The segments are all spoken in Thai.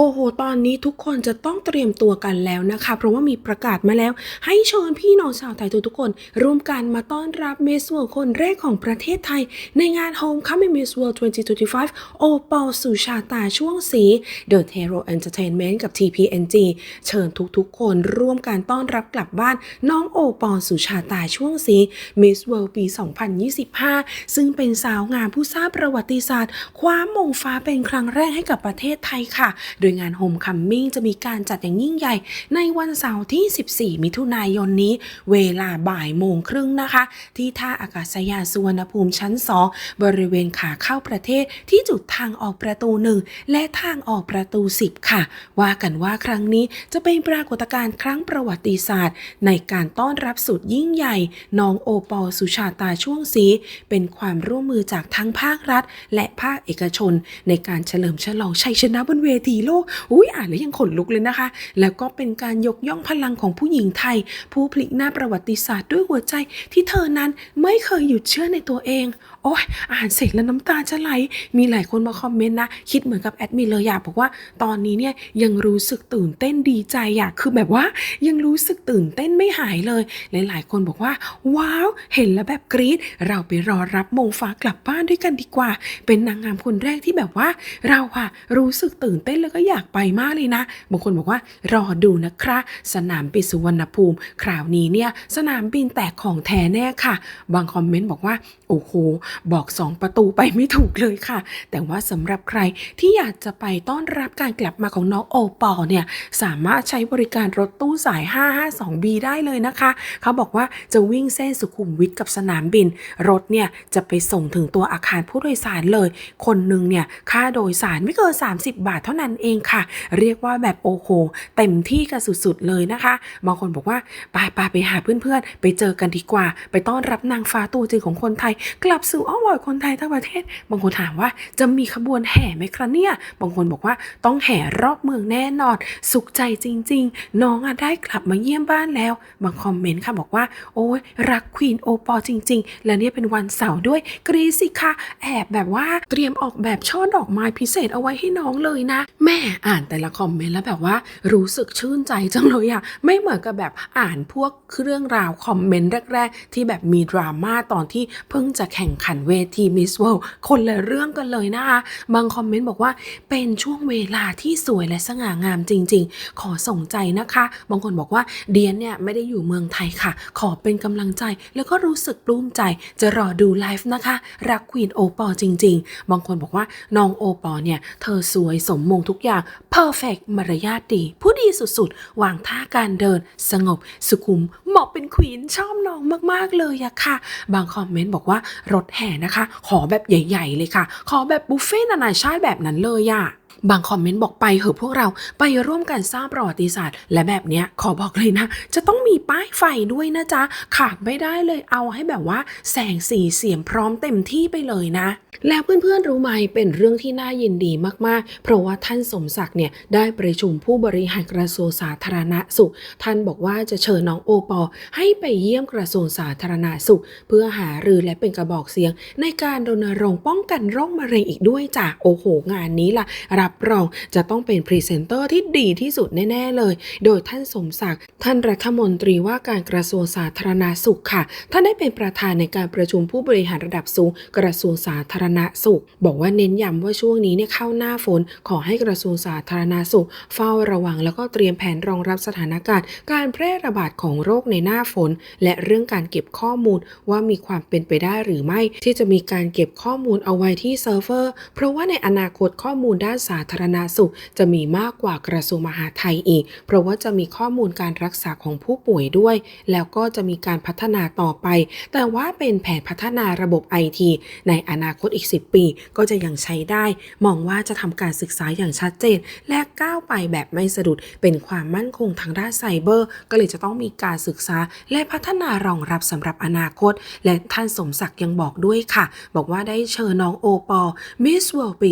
โอ้โห ตอนนี้ทุกคนจะต้องเตรียมตัวกันแล้วนะคะ เพราะว่ามีประกาศมาแล้ว ให้เชิญพี่น้องชาวไทยทุกๆคน ร่วมกันมาต้อนรับเมสเวิร์คนแรกของประเทศไทย ในงาน Homecoming Miss World 2025 โอปอลสุชาตาช่วงสี The Hero Entertainment กับ TPNG เชิญทุกๆ คนร่วมกันต้อนรับกลับบ้าน น้องโอปอลสุชาตาช่วงสี Miss World ปี 2025 ซึ่งเป็นสาวงามผู้สร้างประวัติศาสตร์ คว้ามงฟ้าเป็นครั้งแรกให้กับประเทศไทยค่ะโดยงาน Homecoming จะมีการจัดอย่างยิ่งใหญ่ ในวันเสาร์ที่ 14 มิถุนายนนี้ เวลาบ่ายโมงครึ่งนะคะ ที่ท่าอากาศยานสุวรรณภูมิชั้น 2 บริเวณขาเข้าประเทศที่จุดทางออกประตู 1 และทางออกประตู 10 ค่ะ ว่ากันว่าครั้งนี้จะเป็นปรากฏการณ์ครั้งประวัติศาสตร์ ในการต้อนรับสุดยิ่งใหญ่น้องโอปอลสุชาตาช่วงสี เป็นความร่วมมือจากทั้งภาครัฐ และภาคเอกชน ในการเฉลิมฉลองชัยชนะบนเวทีโลก อุ้ยอ่านแล้วยังขนลุกเลยนะคะ แล้วก็เป็นการยกย่องพลังของผู้หญิงไทย ผู้พลิกหน้าประวัติศาสตร์ด้วยหัวใจที่เธอนั้นไม่เคยหยุดเชื่อในตัวเอง อ้ยอ่านเสร็จแล้วน้ำตาจะไหล มีหลายคนมาคอมเมนต์นะ คิดเหมือนกับแอดมินเลยอยากบอกว่าตอนนี้เนี่ยยังรู้สึกตื่นเต้นดีใจอยากคือแบบว่ายังรู้สึกตื่นเต้นไม่หายเลย หลาย ๆ คนบอกว่า ว้าว เห็นแล้วแบบกรี๊ด เราไปรอรับมงฟ้ากลับบ้านด้วยกันดีกว่า เป็นนางงามคนแรกที่แบบว่า เราอะรู้สึกตื่นเต้นแล้วก็อยากไปมากเลยนะ บางคนบอกว่ารอดูนะคะสนามบินสุวรรณภูมิ คราวนี้เนี่ยสนามบินแตกของแท้แน่ค่ะ บางคอมเมนต์บอกว่า โอ้โหบอกสองประตูไปไม่ถูกเลยค่ะ แต่ว่าสำหรับใครที่อยากจะไปต้อนรับการกลับมาของน้องโอปอลเนี่ยสามารถใช้บริการรถตู้สาย 552B ได้เลยนะคะ เขาบอกว่าจะวิ่งเส้นสุขุมวิทกับสนามบิน รถเนี่ยจะไปส่งถึงตัวอาคารผู้โดยสารเลย คนหนึ่งเนี่ยค่าโดยสารไม่เกิน 30 บาทเท่านั้นเองค่ะ เรียกว่าแบบโอ้โหเต็มที่กันสุดๆเลยนะคะบางคนบอกว่าไปไปไปหาเพื่อนๆ ไปเจอกันดีกว่า ไปต้อนรับนางฟ้าตัวจริงของคนไทย กลับสู่อ้อมวอยคนไทยทั้งประเทศ บางคนถามว่าจะมีขบวนแห่ไหมคะเนี่ย บางคนบอกว่าต้องแห่รอบเมืองแน่นอน สุขใจจริง ๆ น้องอะได้กลับมาเยี่ยมบ้านแล้ว บางคอมเมนต์ค่ะบอกว่า โอ้ยรักควีนโอปอจริง ๆ และเนี่ยเป็นวันเสาร์ด้วยกรีสิคะแอบแบบว่าเตรียมออกแบบช่อดอกไม้พิเศษเอาไว้ให้น้องเลยนะ แม่อ่านแต่ละคอมเมนต์แล้วแบบว่ารู้สึกชื่นใจจังเลยอะไม่เหมือนกับแบบอ่านพวกเรื่องราวคอมเมนต์แรก ๆ ที่แบบมีดราม่าตอนที่เพิ่งจะแข่งขันเวทีมิสเวิลด์คนละเรื่องกันเลยนะคะ บางคอมเมนต์บอกว่าเป็นช่วงเวลาที่สวยและสง่างามจริง ๆ ขอส่งใจนะคะ บางคนบอกว่าเดียนเนี่ยไม่ได้อยู่เมืองไทยค่ะ ขอเป็นกำลังใจ แล้วก็รู้สึกปลื้มใจ จะรอดูไลฟ์นะคะ รักควีนโอปอจริง ๆ บางคนบอกว่าน้องโอปอเนี่ย เธอสวยสมมงทุกอย่าง perfect มารยาทดี ผู้ดีสุดๆ วางท่าการเดิน สงบสุขุมเหมาะเป็นควีนชอบน้องมากๆเลยอะค่ะ บางคอมเมนต์บอกว่ารถแห่นะคะ ขอแบบใหญ่ ๆ เลยค่ะ ขอแบบบุฟเฟ่ต์นานาชาติแบบนั้นเลยอะ บางคอมเมนต์บอกไปเหอะพวกเราไปร่วมกันสร้างประวัติศาสตร์ และแบบเนี้ยขอบอกเลยนะ จะต้องมีป้ายไฟด้วยนะจ๊ะ ขาดไม่ได้เลยเอาให้แบบว่า แสงสีเสียงพร้อมเต็มที่ไปเลยนะ แล้วเพื่อนๆรู้ไหมเป็นเรื่องที่น่ายินดีมากๆ เพราะว่าท่านสมศักดิ์เนี่ยได้ประชุมผู้บริหารกระทรวงสาธารณสุข ท่านบอกว่าจะเชิญน้องโอปอให้ไปเยี่ยมกระทรวงสาธารณสุข เพื่อหารือและเป็นกระบอกเสียง ในการรณรงค์ป้องกันโรคมะเร็งอีกด้วยจ้ะโอ้โห งานนี้ล่ะรับรองจะต้องเป็นพรีเซนเตอร์ที่ดีที่สุดแน่ๆเลย โดยท่านสมศักดิ์ท่านรัฐมนตรีว่าการกระทรวงสาธารณสุขค่ะ ท่านได้เป็นประธานในการประชุมผู้บริหารระดับสูง กระทรวงสาธารณสุข บอกว่าเน้นย้ำว่าช่วงนี้เนี่ยเข้าหน้าฝน ขอให้กระทรวงสาธารณสุข เฝ้าระวังแล้วก็เตรียมแผนรองรับสถานการณ์ การแพร่ระบาดของโรคในหน้าฝน และเรื่องการเก็บข้อมูลว่ามีความเป็นไปได้หรือไม่ ที่จะมีการเก็บข้อมูลเอาไว้ที่เซิร์ฟเวอร์ เพราะว่าในอนาคตข้อมูลด้านสาธารณสุขจะมีมากกว่ากระทรวงมหาดไทยอีก เพราะว่าจะมีข้อมูลการรักษาของผู้ป่วยด้วย แล้วก็จะมีการพัฒนาต่อไป แต่ว่าเป็นแผนพัฒนาระบบไอทีในอนาคตอีก 10 ปี ก็จะยังใช้ได้ มองว่าจะทำการศึกษาอย่างชัดเจน และก้าวไปแบบไม่สะดุด เป็นความมั่นคงทางด้านไซเบอร์ ก็เลยจะต้องมีการศึกษา และพัฒนารองรับสำหรับอนาคต และท่านสมศักดิ์ยังบอกด้วยค่ะ บอกว่าได้เชิญน้องโอปอมิสเวิลด์ปี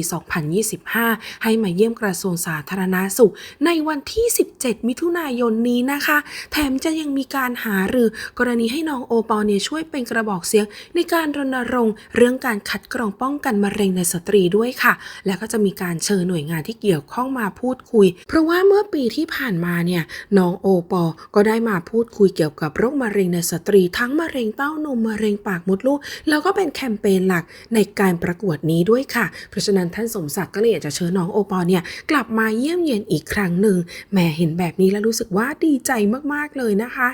2025ให้มาเยี่ยมกระทรวงสาธารณาสุข ในวันที่ 17 มิถุนายนนี้นะคะ แถมจะยังมีการหารือกรณีให้น้องโอปอลเนี่ยช่วยเป็นกระบอกเสียง ในการรณรงค์ เรื่องการคัดกรองป้องกันมะเร็งในสตรีด้วยค่ะ แล้วก็จะมีการเชิญหน่วยงานที่เกี่ยวข้องมาพูดคุย เพราะว่าเมื่อปีที่ผ่านมาเนี่ยน้องโอปอลก็ได้มาพูดคุยเกี่ยวกับโรคมะเร็งในสตรี ทั้งมะเร็งเต้านมมะเร็งปากมดลูก แล้วก็เป็นแคมเปญหลักในการประกวดนี้ด้วยค่ะ เพราะฉะนั้นท่านสมศักดิ์ก็เลยอยากจะเชิญน้องโอปอเนี่ยกลับมาเยี่ยมเยียนอีกครั้งหนึ่งแหมเห็นแบบนี้แล้วรู้สึกว่าดีใจมากๆเลยนะคะ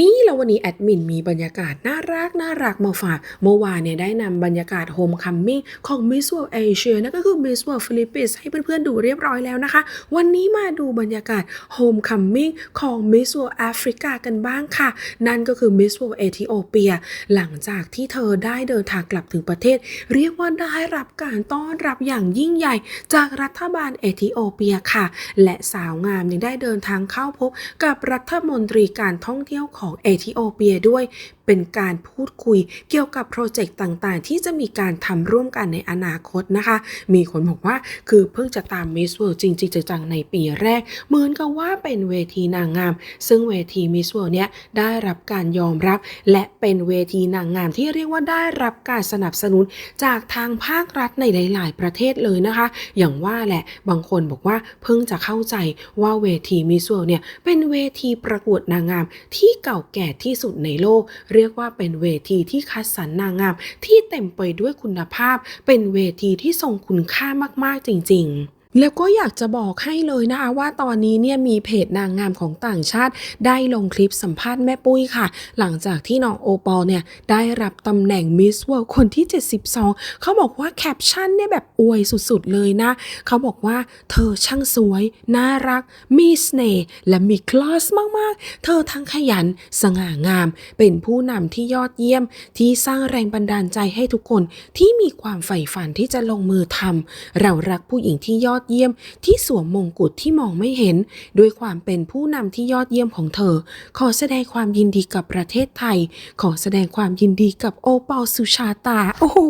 นี่แล้ววันนี้แอดมินมีบรรยากาศน่ารักน่ารักมาฝาก เมื่อวานเนี่ยได้นำบรรยากาศโฮมคัมมิ่งของ Miss World Asia นั่นก็คือ Miss World Philippines ให้เพื่อนๆดูเรียบร้อยแล้วนะคะ วันนี้มาดูบรรยากาศโฮมคัมมิ่งของ Miss World Africa กันบ้างค่ะ นั่นก็คือ Miss World Ethiopia หลังจากที่เธอได้เดินทางกลับถึงประเทศ เรียกว่าได้รับการต้อนรับอย่างยิ่งใหญ่ จากรัฐบาลเอธิโอเปียค่ะ และสาวงามยังได้เดินทางเข้าพบกับรัฐมนตรีการท่องเที่ยวของเอธิโอเปียด้วย เป็นการพูดคุยเกี่ยวกับโปรเจกต์ต่างๆ ที่จะมีการทำร่วมกันในอนาคตนะคะ มีคนบอกว่าคือเพิ่งจะตาม Miss World จริงๆจังๆในปีแรก เหมือนกับว่าเป็นเวทีนางงาม ซึ่งเวที Miss World เนี่ยได้รับการยอมรับ และเป็นเวทีนางงามที่เรียกว่าได้รับการสนับสนุนจากทางภาครัฐในหลาย ๆ ประเทศเลยนะคะ อย่างว่าแหละบางคนบอกว่าเพิ่งจะเข้าใจว่าเวที Miss World เนี่ยเป็นเวทีประกวดนางงามที่เก่าแก่ที่สุดในโลกเรียกว่าเป็นเวทีที่คัดสรรนางงามที่เต็มไปด้วยคุณภาพ เป็นเวทีที่ทรงคุณค่ามากๆจริง ๆ แล้วก็อยากจะบอกให้เลยนะคะว่าตอนนี้เนี่ยมีเพจนางงามของต่างชาติ ได้ลงคลิปสัมภาษณ์แม่ปุ้ยค่ะ หลังจากที่น้องโอปอลเนี่ยได้รับตำแหน่งมิสเวิลด์คนที่ 72 เขาบอกว่าแคปชั่นเนี่ยแบบอวยสุดๆเลยนะ เขาบอกว่าเธอช่างสวย น่ารัก มีเสน่ห์และมีคลาสมากๆ เธอทั้งขยัน สง่างาม เป็นผู้นำที่ยอดเยี่ยม ที่สร้างแรงบันดาลใจให้ทุกคนที่มีความใฝ่ฝันที่จะลงมือทำเรารักผู้หญิงที่ยอดเยี่ยมที่สวมมงกุฎที่มองไม่เห็น ด้วยความเป็นผู้นำที่ยอดเยี่ยมของเธอ ขอแสดงความยินดีกับประเทศไทย ขอแสดงความยินดีกับโอปอลสุชาตา โอ้โห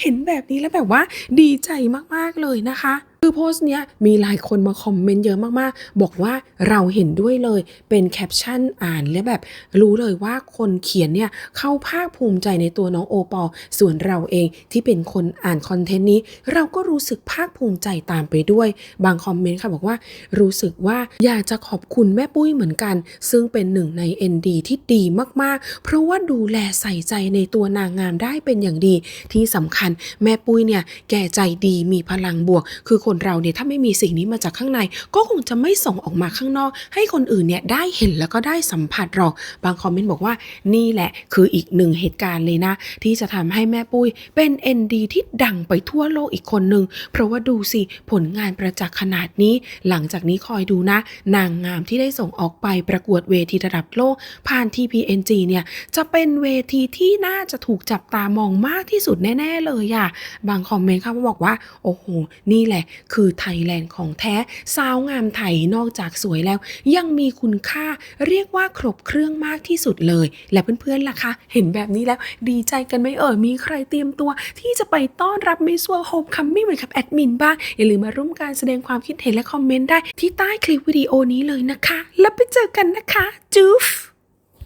เห็นแบบนี้แล้วแบบว่าดีใจมากๆเลยนะคะ คือโพสต์เนี้ยมีหลายคนมาคอมเมนต์เยอะมากๆ บอกว่าเราเห็นด้วยเลยเป็นแคปชั่นอ่านและแบบรู้เลยว่าคนเขียนเนี่ยเข้าภาคภูมิใจในตัวน้องโอปอลส่วนเราเองที่เป็นคนอ่านคอนเทนต์นี้ เราก็รู้สึกภาคภูมิใจตามไปด้วย บางคอมเมนต์ค่ะบอกว่ารู้สึกว่าอยากจะขอบคุณแม่ปุ้ยเหมือนกัน ซึ่งเป็นหนึ่งใน ND ที่ดีมากๆ เพราะว่าดูแลใส่ใจในตัวนางงามได้เป็นอย่างดี ที่สำคัญแม่ปุ้ยเนี่ยแก่ใจดีมีพลังบวก คือคนเราเนี่ยถ้าไม่มีสิ่งนี้มาจากข้างใน ก็คงจะไม่ส่งออกมาข้างนอก ให้คนอื่นเนี่ยได้เห็นแล้วก็ได้สัมผัสหรอก บางคอมเมนต์บอกว่านี่แหละคืออีกหนึ่งเหตุการณ์เลยนะ ที่จะทำให้แม่ปุ้ยเป็น ND ที่ดังไปทั่วโลกอีกคนหนึ่งเพราะว่าดูสิผลงานประจักษ์ขนาดนี้ หลังจากนี้คอยดูนะ นางงามที่ได้ส่งออกไปประกวดเวทีระดับโลก ผ่าน TPNG เนี่ยจะเป็นเวทีที่น่าจะถูกจับตามองมากที่สุดแน่ ๆ เลยอะบางคอมเมนต์เขาบอกว่า โอ้โห นี่แหละคือไทยแลนด์ของแท้ สาวงามไทยนอกจากสวยแล้ว ยังมีคุณค่าเรียกว่าครบเครื่องมากที่สุดเลย และเพื่อนๆล่ะคะเห็นแบบนี้แล้วดีใจกันไหมเอ่ยมีใครเตรียมตัว ที่จะไปต้อนรับมิสว r โฮมคัมมิ่งเหมือนกับแอดมินบ้างอย่าลืมมาร่วมการแสดงความคิดเห็นและคอมเมนต์ได้ที่ใต้คลิปวิดีโอนี้เลยนะคะ แล้วไปเจอกันนะคะจุ๊ฟ